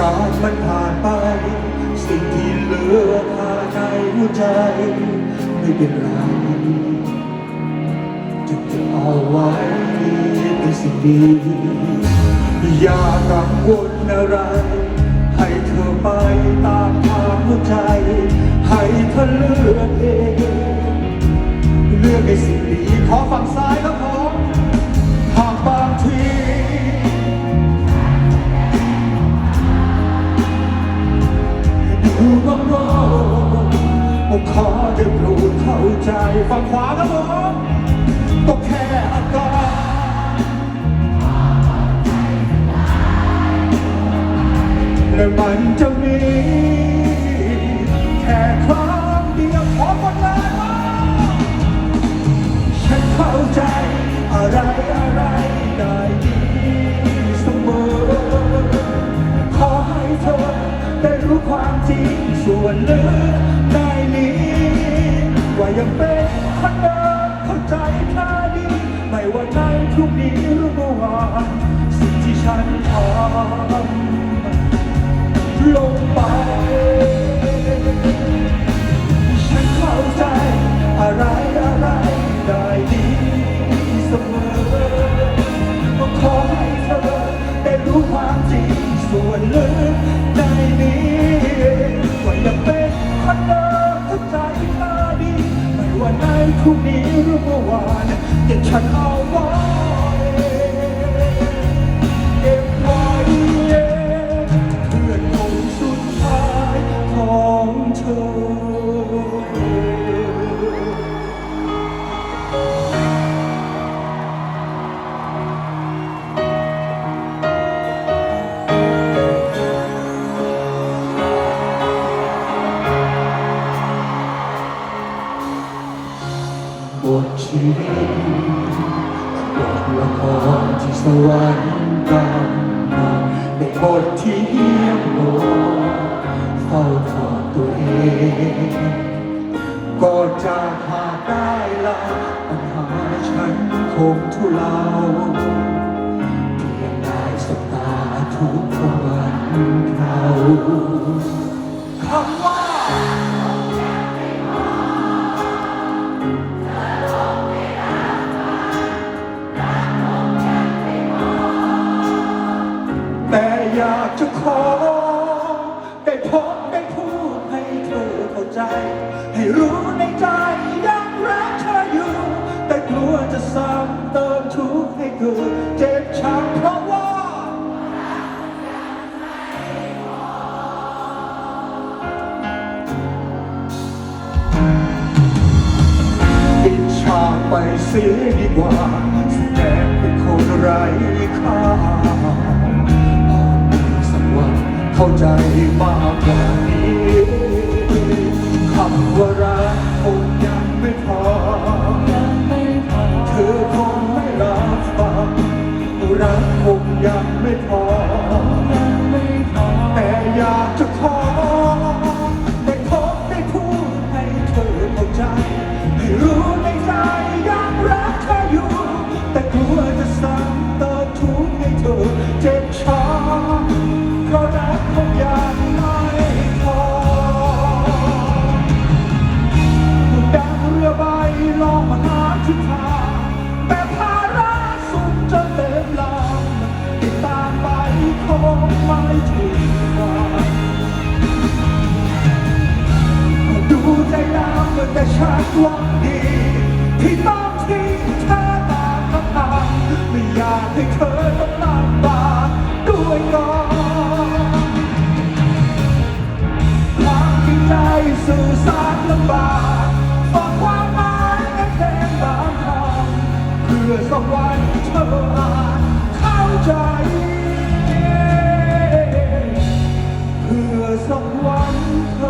การมันผ่านไป สิ่งที่เหลือคาใจหัวใจ ไม่เป็นไรจะเก็บเอาไว้เป็นสิ่งดี อย่ากังวลอะไร ให้เธอไปตามทางหัวใจ ให้เธอเลือ ผมขอได้โปรดเข้าใจฝั่งขวาครับผมก็แค่อาการและมันจะมีแค่ครั้งเดียวขอคนเลยว่าฉันเข้าใจอะไรอะไรได้ดีเสมอ ขอให้เธอได้รู้ความจริงส่วนลึก ยังเป็นคนเดิมเข้าใจแค่ดีไม่ว่าในทุกนี้หรือเมื่อวานสิ่งที่ฉันทำลงไป พรุ่งนี้หรือเมื่อวานเก็บฉันเอาไว้เก็บไว้เพื่อนคนสุดท้ายของเธอ ทชีวิตบทละครที่สวรรค์กำมาในบทที่เฮียมโหดเฝ้าทอดตัวเองก็จะหาได้ละปัญหาฉันคงทุเลาเพียงได้สบตาทุกวันเขาคำว่า ใจยังรักเธออยู่ แต่กลัวจะซ้ำเติมทุกข์ให้เธอเจ็บช้ำเพราะว่าปิดฉากไปเสียดีกว่าแสดงเป็นคนไร้ค่าสักวันเข้าใจมากกว่านี้ คงยังไม่พอื่อแต่ฉันหวังดีที่ต้องทิ้งเธอตามน้ำตาไม่อยากให้เธอต้องลำบากด้วยรอทางที่ใจสื่อสารลำบากฝากความหมายในเพลงบางคำเพื่อสักวันเธออาจเข้าใจเพื่อสักวันเธอ